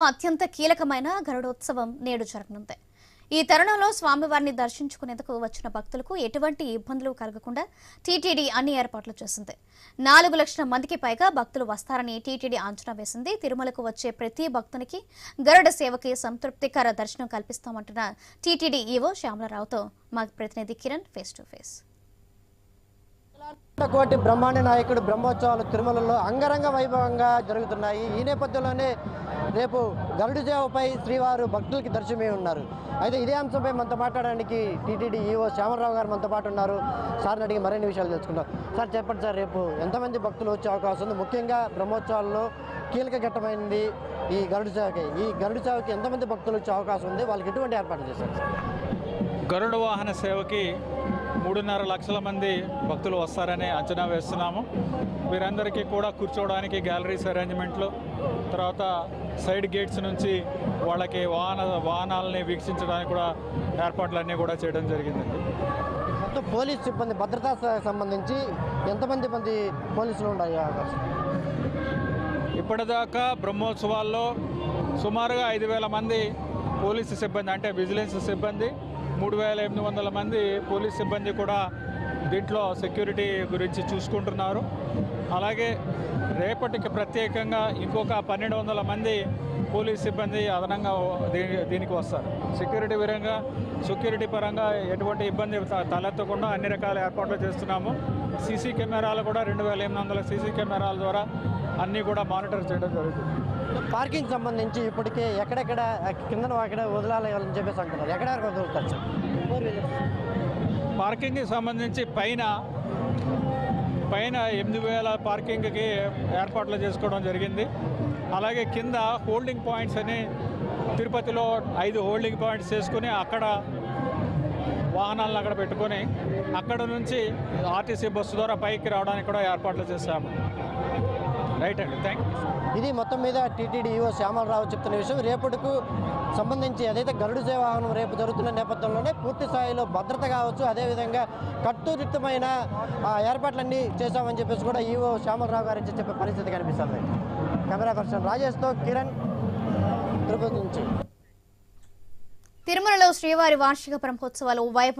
అత్యంత కీలకమైన గరుడోత్సవం నేడు జరగనుంది. ఈ తరుణంలో స్వామివారిని దర్శించుకునేందుకు వచ్చిన భక్తులకు ఎటువంటి ఇబ్బందులు కలగకుండా టీటీడీ అన్ని ఏర్పాట్లు చేసింది. నాలుగు లక్షల మందికి పైగా భక్తులు వస్తారని టీటీడీ అంచనా వేసింది. తిరుమలకు వచ్చే ప్రతి భక్తునికి గరుడ సేవకి సంతృప్తికర దర్శనం కల్పిస్తామంటున్న టీటీడీ ఈవో శ్యామలరావుతో మా ప్రతినిధి కిరణ్ ఫేస్ టు ఫేస్ కోటి బ్రహ్మాండ నాయకుడు బ్రహ్మోత్సవాలు తిరుమలలో అంగరంగ వైభవంగా జరుగుతున్నాయి. ఈ నేపథ్యంలోనే రేపు గరుడు సేవపై శ్రీవారు భక్తులకి దర్శనమే ఉన్నారు. అయితే ఇదే అంశంపై మనతో మాట్లాడడానికి టీటీడీ ఈఓ శ్యామరావు గారు మనతో పాటు ఉన్నారు. సార్ని అడిగి మరిన్ని విషయాలు తెలుసుకుందాం. సార్ చెప్పండి సార్ రేపు ఎంతమంది భక్తులు వచ్చే అవకాశం ఉంది? ముఖ్యంగా బ్రహ్మోత్సవాల్లో కీలక ఘట్టమైంది ఈ గరుడు సేవకి ఈ గరుడు సేవకి ఎంతమంది భక్తులు వచ్చే అవకాశం ఉంది? వాళ్ళకి ఎటువంటి ఏర్పాటు చేశారు గరుడ వాహన సేవకి మూడున్నర లక్షల మంది భక్తులు వస్తారని అంచనా వేస్తున్నాము. వీరందరికీ కూడా కూర్చోవడానికి గ్యాలరీస్ అరేంజ్మెంట్లు తర్వాత సైడ్ గేట్స్ నుంచి వాళ్ళకి వాహన వాహనాలని వీక్షించడానికి కూడా ఏర్పాట్లన్నీ కూడా చేయడం జరిగిందండి. మొత్తం పోలీస్ సిబ్బంది భద్రతా సంబంధించి ఎంతమంది మంది పోలీసులు అవకాశం ఇప్పటిదాకా బ్రహ్మోత్సవాల్లో సుమారుగా ఐదు వేల మంది పోలీసు సిబ్బంది అంటే విజిలెన్స్ సిబ్బంది మూడు వేల ఎనిమిది వందల మంది పోలీస్ సిబ్బంది కూడా దీంట్లో సెక్యూరిటీ గురించి చూసుకుంటున్నారు. అలాగే రేపటికి ప్రత్యేకంగా ఇంకొక పన్నెండు వందల మంది పోలీస్ సిబ్బంది అదనంగా దీనికి వస్తారు. సెక్యూరిటీ పరంగా సెక్యూరిటీ పరంగా ఎటువంటి ఇబ్బంది త- తలెత్తకుండా అన్ని రకాల ఏర్పాట్లు చేస్తున్నాము. సీసీ కెమెరాలు కూడా రెండు వేల ఎనిమిది వందల సీసీ కెమెరాల ద్వారా అన్నీ కూడా మానిటర్ చేయడం జరుగుతుంది. పార్కింగ్ సంబంధించి ఇప్పటికే ఎక్కడెక్కడ కిందన అక్కడ వదలాలని చెప్పేసి అంటున్నారు. ఎక్కడ వదులుతారు సార్? పార్కింగ్కి సంబంధించి పైన పైన ఎనిమిది వేల పార్కింగ్కి ఏర్పాట్లు చేసుకోవడం జరిగింది. అలాగే కింద హోల్డింగ్ పాయింట్స్ అని తిరుపతిలో ఐదు హోల్డింగ్ పాయింట్స్ చేసుకుని అక్కడ వాహనాలను అక్కడ పెట్టుకొని అక్కడ నుంచి ఆర్టీసీ బస్సు ద్వారా పైకి రావడానికి కూడా ఏర్పాట్లు చేశాము. రైట్ అండి థ్యాంక్ ఇది మొత్తం మీద టీటీడీ ఈఓ శ్యామలరావు చెప్తున్న విషయం. రేపటికు సంబంధించి ఏదైతే గరుడు సేవ వాహనం రేపు జరుగుతున్న నేపథ్యంలోనే పూర్తి స్థాయిలో భద్రత కావచ్చు అదేవిధంగా కట్టుదిట్టమైన ఆ, ఏర్పాట్లన్నీ చేశామని చెప్పేసి కూడా ఈఓ శ్యామలరావు గారు చెప్పే పరిస్థితి కనిపిస్తుంది. కెమెరా పర్సన్ రాజేష్తో కిరణ్ తిరుపతి నుంచి. తిరుమలలో శ్రీవారి వార్షిక బ్రహ్మోత్సవాలు వైభవం